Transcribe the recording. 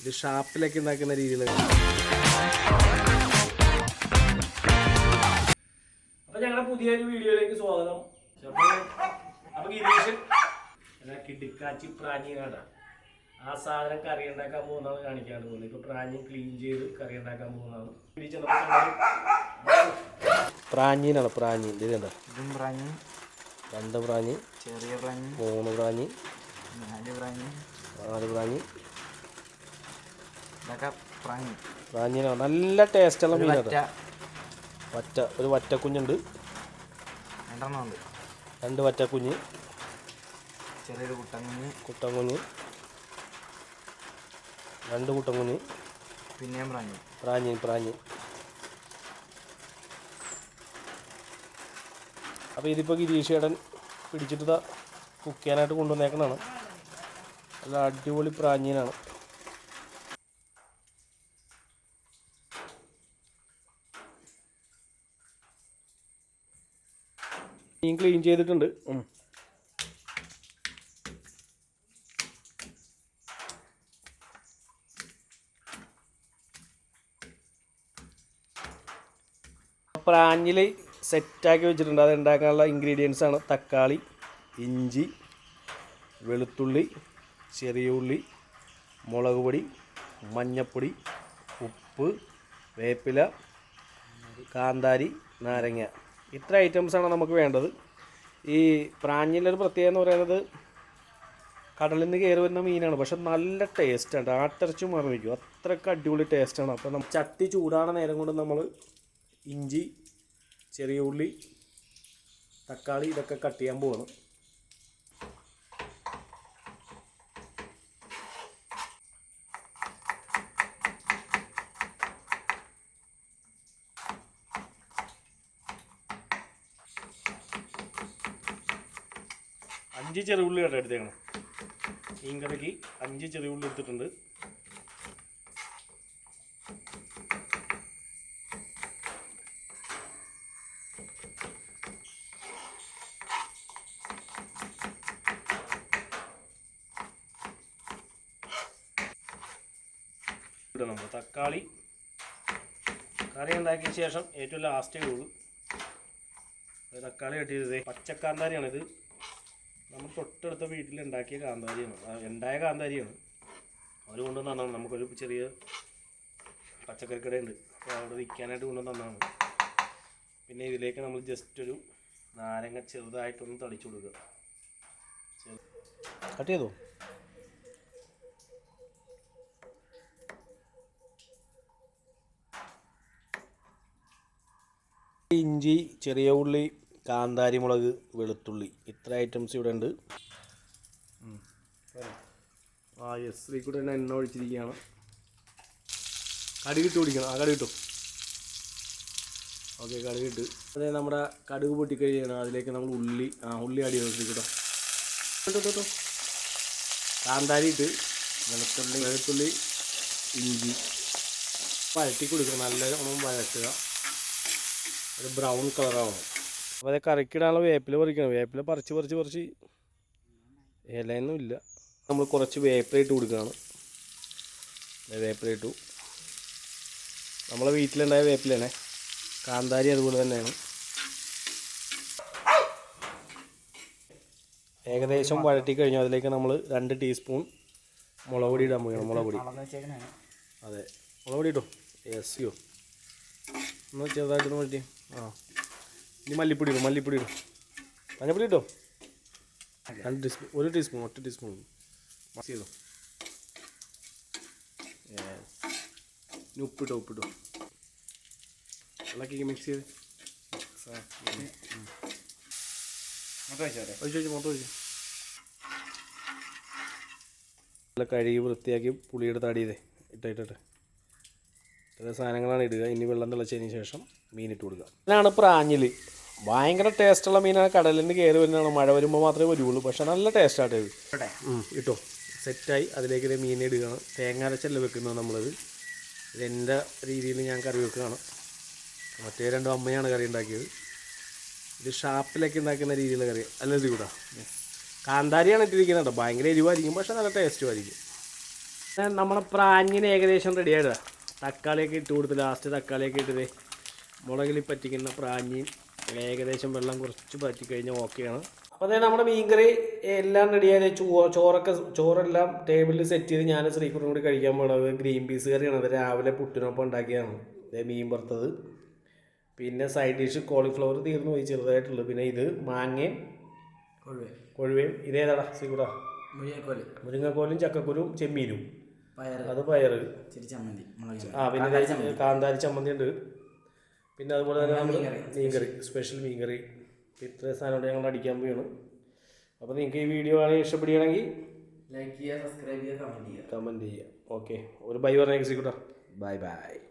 ഇത് ഷാപ്പിലൊക്കെ ഉണ്ടാക്കുന്ന രീതിയിൽ അപ്പൊ ഞങ്ങളുടെ പുതിയൊരു വീഡിയോയിലേക്ക് സ്വാഗതം. അപ്പൊ ഗിരീഷൻ കിടുക്കാച്ചി പ്രാഞ്ഞി കണ്ട ആ സാധനം കറി ഉണ്ടാക്കാൻ പോകുന്നതാണ് കാണിക്കാൻ പോകുന്നത്. ഇപ്പൊ പ്രാഞ്ഞി ക്ലീൻ ചെയ്ത് കറി ഉണ്ടാക്കാൻ പോകുന്നതാണ്. പ്രാഞ്ഞീനാണ് പ്രാഞ്ഞി ഇത് കണ്ട? ഇതും പ്രാഞ്ഞി രണ്ട് പ്രാഞ്ഞി ചെറിയ പ്രാഞ്ഞി മൂന്ന് പ്രാഞ്ഞി നാല് പ്രാഞ്ഞി നാല് പ്രാഞ്ഞി ഇതൊക്കെ പ്രാഞ്ഞി പ്രാഞ്ഞീനാണ് നല്ല ടേസ്റ്റുള്ള ഉള്ള മീനാണ് വറ്റ. വറ്റ ഒരു വറ്റക്കുഞ്ഞുണ്ട്. രണ്ട് വറ്റക്കുഞ്ഞ്. ചെറിയൊരു കുട്ടൻകുഞ്ഞ്. കുട്ടൻകുഞ്ഞ്. രണ്ട് കുട്ടൻകുഞ്ഞ്. പിന്നെയും പ്രാഞ്ഞി പ്രാഞ്ഞി പ്രാഞ്ഞി അപ്പോൾ ഇതിപ്പോൾ ഗിരീഷേടൻ പിടിച്ചിട്ട് കുക്ക് ചെയ്യാനായിട്ട് കൊണ്ടുവന്നേക്കണതാണ് നല്ല അടിപൊളി പ്രാഞ്ഞീനാണ് മീൻ ക്ലീൻ ചെയ്തിട്ടുണ്ട്. പ്രാഞ്ഞിൽ സെറ്റാക്കി വെച്ചിട്ടുണ്ട്. അത് ഉണ്ടാക്കാനുള്ള ഇൻഗ്രീഡിയൻസ് ആണ് തക്കാളി ഇഞ്ചി വെളുത്തുള്ളി ചെറിയ ഉള്ളി മുളക് പൊടി മഞ്ഞപ്പൊടി ഉപ്പ് വേപ്പില കാന്താരി നാരങ്ങ. ഇത്ര ഐറ്റംസാണ് നമുക്ക് വേണ്ടത്. ഈ പ്രാഞ്ഞിലൊരു പ്രത്യേകത എന്ന് പറയുന്നത് കടലിൽ നിന്ന് കയറി വരുന്ന മീനാണ്. പക്ഷെ നല്ല ടേസ്റ്റാണ് ആട്ടിറച്ചി മറിഞ്ഞിരിക്കും അത്രയ്ക്ക് അടിപൊളി ടേസ്റ്റാണ് അപ്പോൾ നമ്മൾ ചട്ടി ചൂടാണ് നേരം കൊണ്ട് നമ്മൾ ഇഞ്ചി ചെറിയ ഉള്ളി തക്കാളി ഇതൊക്കെ കട്ട് ചെയ്യാൻ പോവാണ്. അഞ്ച് ചെറിയ ഉള്ളി കേട്ടോ എടുത്തേക്കണം. മീൻ കറിക്ക് അഞ്ച് ചെറിയ ഉള്ളി എടുത്തിട്ടുണ്ട്. നമ്മൾ തക്കാളി കറി ഉണ്ടാക്കിയ ശേഷം ഏറ്റവും ലാസ്റ്റേ ഉള്ളൂ. തക്കാളി കട്ട് ചെയ്തത്. പച്ചക്കാന്താരിയാണിത്. നമ്മൾ തൊട്ടടുത്ത വീട്ടിൽ ഉണ്ടാക്കിയ കാന്താരിയാണ് ഉണ്ടായ കാന്താരിയാണ്. അവർ കൊണ്ടുവന്നാണ് നമുക്കൊരു ചെറിയ പച്ചക്കറി കടയുണ്ട് അപ്പോൾ അവിടെ വിൽക്കാനായിട്ട് കൊണ്ടുവന്നാണ് പിന്നെ ഇതിലേക്ക് നമ്മൾ ജസ്റ്റ് ഒരു നാരങ്ങ ചെറുതായിട്ടൊന്ന് തളിച്ചു കൊടുക്കുക. കട്ട് ചെയ്തോ? ഇഞ്ചി ചെറിയ ഉള്ളി കാന്താരി മുളക് വെളുത്തുള്ളി. ഇത്ര ഐറ്റംസ് ഇവിടെ ഉണ്ട് ആ ഇതിൽ കൂടെ തന്നെ എണ്ണ ഒഴിച്ചിരിക്കുകയാണ്. കടുക് ഇട്ട് പിടിക്കണം ആ കടുക് കിട്ടും ഓക്കെ കടുക് ഇട്ട്. അതെ നമ്മുടെ കടുക് പൊട്ടിക്കഴിയാണ്. അതിലേക്ക് നമ്മൾ ഉള്ളി ആ ഉള്ളി അടി കേട്ടോ. കാന്താരി ഇട്ട് വെളുത്തുള്ളി വെളുത്തുള്ളി ഇഞ്ചി വഴറ്റി കൊടുക്കണം. നല്ല വഴറ്റുക. ഒരു ബ്രൗൺ കളറാവണം. അപ്പോൾ അത് കറിക്കിടാനുള്ള വേപ്പില പറിക്കണം വേപ്പില പറിച്ച് പറിച്ച് പറിച്ച് ഇലയൊന്നും ഇല്ല. നമ്മൾ കുറച്ച് വേപ്പില ഇട്ട് കൊടുക്കുകയാണ്. വേപ്പിലിട്ടു വേപ്പില ഇട്ടു. നമ്മളെ വീട്ടിലുണ്ടായ വേപ്പിലാണേ കാന്താരി അതുപോലെ തന്നെയാണ്. ഏകദേശം വഴറ്റി കഴിഞ്ഞു. അതിലേക്ക് നമ്മൾ രണ്ട് ടീസ്പൂൺ മുളക് പൊടി ഇടാൻ പോവുകയാണ്. മുളക് പൊടി. അതെ. മുളക് പൊടി ഇട്ടോ? എസ് യോ. ഒന്ന് ചെറുതായിട്ടൊന്ന് വഴറ്റി. ആ. ഇനി മല്ലിപ്പൊടി ഇടും മല്ലിപ്പൊടി ഇടും. മഞ്ഞപ്പൊടി ഇട്ടോ? രണ്ട് ടീസ്പൂൺ ഒരു ടീസ്പൂൺ ഒറ്റ ടീസ്പൂൺ മസ് ചെയ്തോ. ഇനി ഉപ്പിട്ടോ ഉപ്പിട്ടോ? ഇളക്കി മിക്സ് ചെയ്ത്. ഒഴിച്ച് മൊത്തം ഒഴിച്ച്. നല്ല കഴുകി വൃത്തിയാക്കി പുളിയുടെ തടിയതേ ഇട്ടിട്ടെ ഇത്ര സാധനങ്ങളാണ് ഇടുക. ഇനി വെള്ളം തിളച്ചതിന് ശേഷം മീനിട്ട് കൊടുക്കുക. ഇതാണ് പ്രാഞ്ഞിൽ ഭയങ്കര ടേസ്റ്റുള്ള മീനാണ്. കടലിൽ നിന്ന് കയറി വരുന്നതാണ്. മഴ വരുമ്പോൾ മാത്രമേ വരുള്ളൂ. പക്ഷെ നല്ല ടേസ്റ്റാണ് ഇത്. ഇട്ടോ. സെറ്റായി അതിലേക്ക് ഇത് മീൻ ഇടുകയാണ്. തേങ്ങ അരച്ചല്ല വെക്കുന്നത് നമ്മളത്. ഇതെന്റെ രീതിയിൽ ഞാൻ കറി വെക്കുകയാണ്. മറ്റേ രണ്ടും അമ്മയാണ് കറി ഉണ്ടാക്കിയത്. ഇത് ഷാപ്പിലൊക്കെ ഉണ്ടാക്കുന്ന രീതിയിലുള്ള കറി. അല്ല ഇത് കൂടാ കാന്താരിയാണ് ഇട്ടിരിക്കുന്നത് കേട്ടോ. ഭയങ്കര എരിവായിരിക്കും. പക്ഷെ നല്ല ടേസ്റ്റുമായിരിക്കും നമ്മുടെ പ്രാഞ്ഞിന് ഏകദേശം റെഡി ആയിട്ടാ തക്കാളിയൊക്കെ ഇട്ട് കൊടുത്ത് ലാസ്റ്റ് തക്കാളിയൊക്കെ ഇട്ടത് മുളകിൽ പറ്റിക്കുന്ന പ്രാഞ്ഞി ഏകദേശം വെള്ളം കുറച്ച് പറ്റി കഴിഞ്ഞാൽ ഓക്കെയാണ് അപ്പോൾ അതായത് നമ്മുടെ മീൻകറി എല്ലാം റെഡിയായത് ചോ ചോറൊക്കെ ചോറെല്ലാം ടേബിളിൽ സെറ്റ് ചെയ്ത് ഞാൻ ശ്രീകുറും കൂടി കഴിക്കാൻ പോണത് ഗ്രീൻ പീസ് കറിയാണ്. അത് രാവിലെ പുട്ടിനൊപ്പം ഉണ്ടാക്കിയതാണ്. അതേ മീൻ വറുത്തത്. പിന്നെ സൈഡ് ഡിഷ് കോളിഫ്ലവർ തീർന്നു പോയി ചെറുതായിട്ടുള്ളൂ പിന്നെ ഇത് മാങ്ങയും കൊഴുവേ കൊഴുവയും. ഇതേതാടാ ശ്രീകുടാ മുരിങ്ങക്കോൽ. മുരിങ്ങക്കോലും ചക്കക്കുരും ചെമ്മീനും. അത് പയർ ആ പിന്നെ കാന്താരി ചമ്മന്തി. ഉണ്ട് പിന്നെ അതുപോലെ തന്നെ നമ്മൾ മീൻകറി സ്പെഷ്യൽ മീൻകറി. ഇത്രയും സാധനം ഞങ്ങൾ അടിക്കാൻ പോവുകയാണ് അപ്പോൾ നിങ്ങൾക്ക് ഈ വീഡിയോ ആണെങ്കിൽ ഇഷ്ടപ്പെടുകയാണെങ്കിൽ ലൈക്ക് ചെയ്യുക സബ്സ്ക്രൈബ് ചെയ്യുക കമന്റ് ചെയ്യുക. കമന്റ് ചെയ്യുക. ഓക്കെ ഒരു ബൈ പറഞ്ഞേക്ക് എക്സിക്യൂട്ടാ ബൈ ബൈ